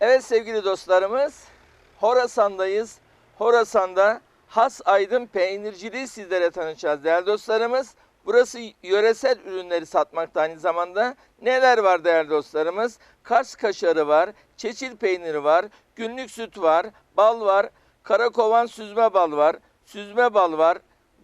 Evet sevgili dostlarımız, Horasan'dayız. Horasan'da Has Aydın peynirciliği sizlere tanıtacağız değerli dostlarımız. Burası yöresel ürünleri satmakta aynı zamanda. Neler var değerli dostlarımız? Kars kaşarı var, çeçil peyniri var, günlük süt var, bal var, karakovan süzme bal var, süzme bal var,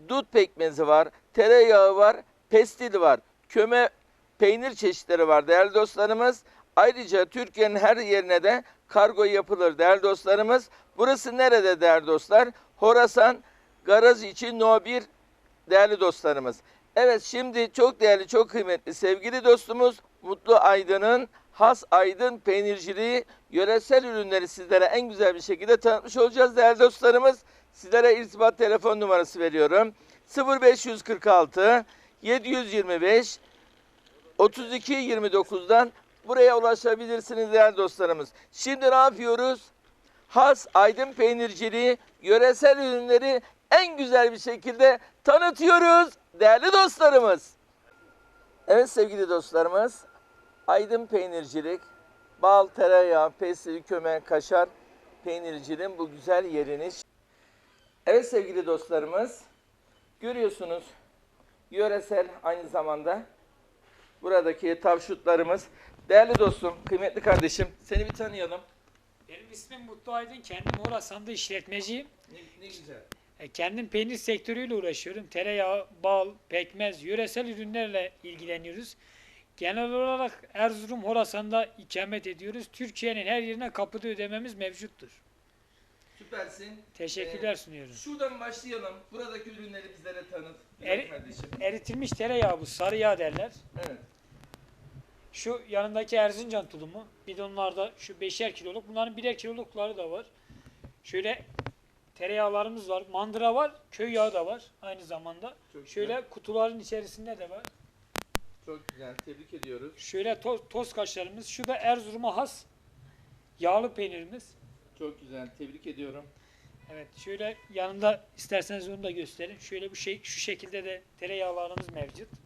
dut pekmezi var, tereyağı var, pestil var, köme peynir çeşitleri var değerli dostlarımız. Ayrıca Türkiye'nin her yerine de kargo yapılır değerli dostlarımız. Burası nerede değerli dostlar? Horasan Garaj için No 1 değerli dostlarımız. Evet şimdi çok değerli, çok kıymetli sevgili dostumuz Mutlu Aydın'ın Has Aydın peynirciliği yöresel ürünleri sizlere en güzel bir şekilde tanıtmış olacağız değerli dostlarımız. Sizlere irtibat telefon numarası veriyorum. 0546 725 32-29'dan buraya ulaşabilirsiniz değerli dostlarımız. Şimdi ne yapıyoruz? Has Aydın Peynirciliği yöresel ürünleri en güzel bir şekilde tanıtıyoruz değerli dostlarımız. Evet sevgili dostlarımız Aydın Peynircilik, bal, tereyağı, pestil, köme, kaşar peynirciliğin bu güzel yerini. Evet sevgili dostlarımız görüyorsunuz yöresel aynı zamanda buradaki tavşutlarımız. Değerli dostum, kıymetli kardeşim seni bir tanıyalım. Benim ismim Mutlu Aydın. Kendim Horasan'da işletmeciyim. Ne, ne güzel. E, Kendim peynir sektörüyle uğraşıyorum. Tereyağı, bal, pekmez, yöresel ürünlerle ilgileniyoruz. Genel olarak Erzurum, Horasan'da ikamet ediyoruz. Türkiye'nin her yerine kapıda ödememiz mevcuttur. Süpersin. Teşekkürler Ee, sunuyoruz. Şuradan başlayalım. Buradaki ürünleri bizlere tanıt. Eri- kardeşim. Eritilmiş tereyağı bu, sarı yağ derler. Evet. Şu yanındaki Erzincan tulumu, bidonlarda şu beşer kiloluk, bunların birer kilolukları da var. Şöyle tereyağlarımız var, mandıra var, köy yağı da var aynı zamanda. Çok Şöyle güzel. kutuların içerisinde de var. Çok güzel. Tebrik ediyoruz. Şöyle toz, toz kaşarımız. Şu da Erzurum'a has yağlı peynirimiz. Çok güzel. Tebrik ediyorum. Evet şöyle yanında isterseniz onu da gösterin. Şöyle bu şey şu şekilde de tereyağlarımız mevcut.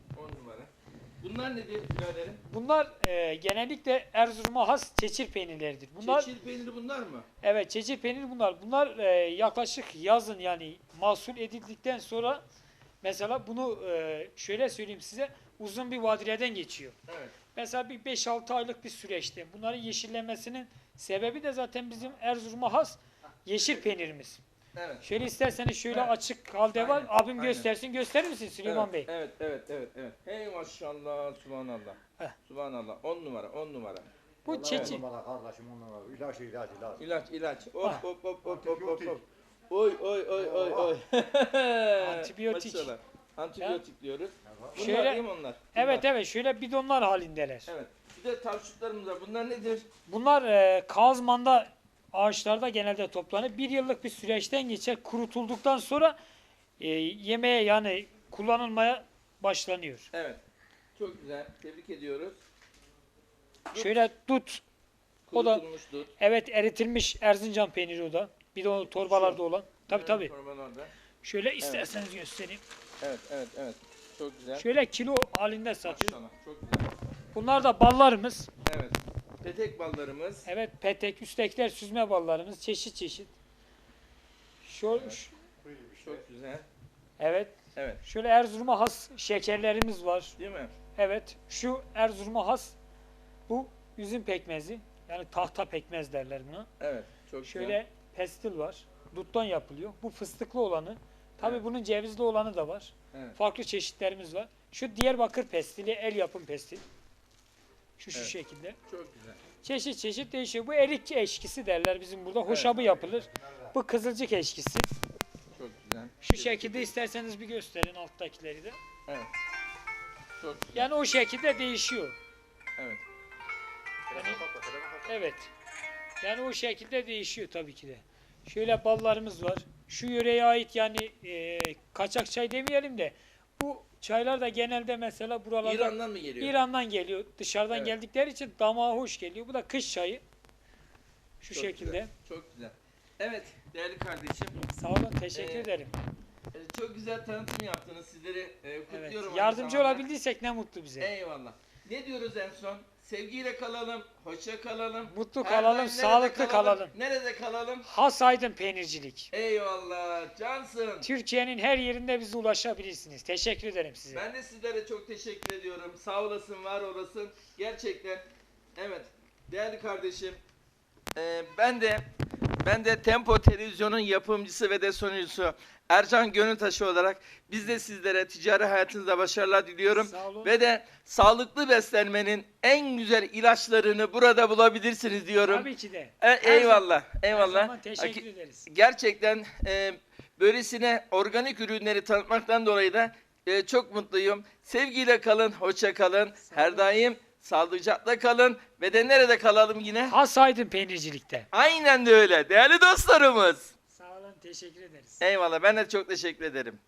10 numara. Bunlar nedir biraderim? Bunlar e, genellikle Erzurum'a has çeçil peynirleridir. Bunlar Çeçil peyniri bunlar mı? evet çeçil peyniri bunlar. Bunlar e, yaklaşık yazın yani mahsul edildikten sonra mesela bunu e, şöyle söyleyeyim size uzun bir vadileden geçiyor. Evet. Mesela bir 5-6 aylık bir süreçte. Bunların yeşillemesinin sebebi de zaten bizim Erzurum'a has yeşil peynirimiz. Evet. Şöyle isterseniz şöyle Evet. açık halde var. Aynen, Abim aynen. göstersin. Gösterir misin Süleyman evet, Bey? Evet, evet, evet, evet. Hey maşallah, subhanallah. Heh. Subhanallah. 10 numara, 10 numara. Bu Vallahi çeçil. on numara kardeşim on numara. İlaç ilaç ilaç. İlaç, ilaç. Hop, Ah. hop, hop, hop, hop, hop, hop. Oy, oy, oy, oy, oy. Antibiyotik. Maşallah. Antibiyotik diyoruz. Bunlar Şöyle- değil mi onlar? Evet Bunlar. evet şöyle bidonlar halindeler. Evet. Bir de tavşutlarımız var. Bunlar nedir? Bunlar e, kazmanda ağaçlarda genelde toplanır. Bir yıllık bir süreçten geçer. Kurutulduktan sonra e, yemeğe yani kullanılmaya başlanıyor. Evet. Çok güzel. Tebrik ediyoruz. Şöyle dut. O da Kurutulmuş dut. evet eritilmiş Erzincan peyniri o da. Bir de o torbalarda olan. Tabi Evet, tabi. torbalarda. Şöyle isterseniz göstereyim. Evet, evet, evet. Çok güzel. Şöyle kilo halinde satıyor. Maşallah. Çok güzel. Bunlar da ballarımız. Evet. Petek ballarımız. Evet petek, üsttekiler süzme ballarımız. Çeşit çeşit. Şu, şu- Çok güzel. evet. Evet. Şöyle Erzurum'a has şekerlerimiz var. Değil mi? Evet. Şu Erzurum'a has bu üzüm pekmezi. Yani tahta pekmez derler buna. Evet. Çok Şöyle güzel. pestil var. Duttan yapılıyor. Bu fıstıklı olanı. Tabi Evet. bunun cevizli olanı da var. Evet. Farklı çeşitlerimiz var. Şu Diyarbakır pestili, el yapım pestil. Şu şu Evet. şekilde. Çok güzel. Çeşit çeşit değişiyor. Bu erik eşkisi derler bizim burada. Hoşabı yapılır. Bu kızılcık eşkisi. Çok güzel. Şu şekilde isterseniz bir gösterin alttakileri de. Evet. Çok güzel. Yani o şekilde değişiyor. Evet. Yani, evet. Yani o şekilde değişiyor tabii ki de. Şöyle ballarımız var. Şu yöreye ait yani e, kaçak çay demeyelim de bu çaylar da genelde mesela buralarda İran'dan mı geliyor? İran'dan geliyor. Dışarıdan Evet. geldikleri için damağa hoş geliyor. Bu da kış çayı. Şu Çok şekilde. Güzel. Çok güzel. Evet değerli kardeşim. Sağ olun. Teşekkür Ee, ederim. e, Çok güzel tanıtım yaptınız. Sizleri e, Evet. kutluyorum. aynı Yardımcı zamanda. olabildiysek ne mutlu bize. Eyvallah. Ne diyoruz en son? Sevgiyle kalalım, hoşça kalalım. Mutlu kalalım, daim nerede sağlıklı kalalım. Nerede kalalım? Has Aydın Peynircilik. Eyvallah, cansın. Türkiye'nin her yerinde bize ulaşabilirsiniz. Teşekkür ederim size. Ben de sizlere çok teşekkür ediyorum. Sağ olasın, var olasın. Gerçekten. Evet, değerli kardeşim. e, ben de ben de Tempo Televizyon'un yapımcısı ve de sunucusu Ercan Gönültaşı olarak biz de sizlere ticari hayatınızda başarılar diliyorum. Ve de sağlıklı beslenmenin en güzel ilaçlarını burada bulabilirsiniz diyorum. Tabii ki de. E, Her eyvallah, Her eyvallah. zaman teşekkür ederiz. gerçekten e, böylesine organik ürünleri tanıtmaktan dolayı da e, çok mutluyum. Sevgiyle kalın, hoşça kalın. Her daim sağlıcakla kalın ve de nerede kalalım yine? Has Aydın Peynircilik'te. Aynen de öyle. Değerli dostlarımız. Sağ olun, teşekkür ederiz. Eyvallah ben de çok teşekkür ederim.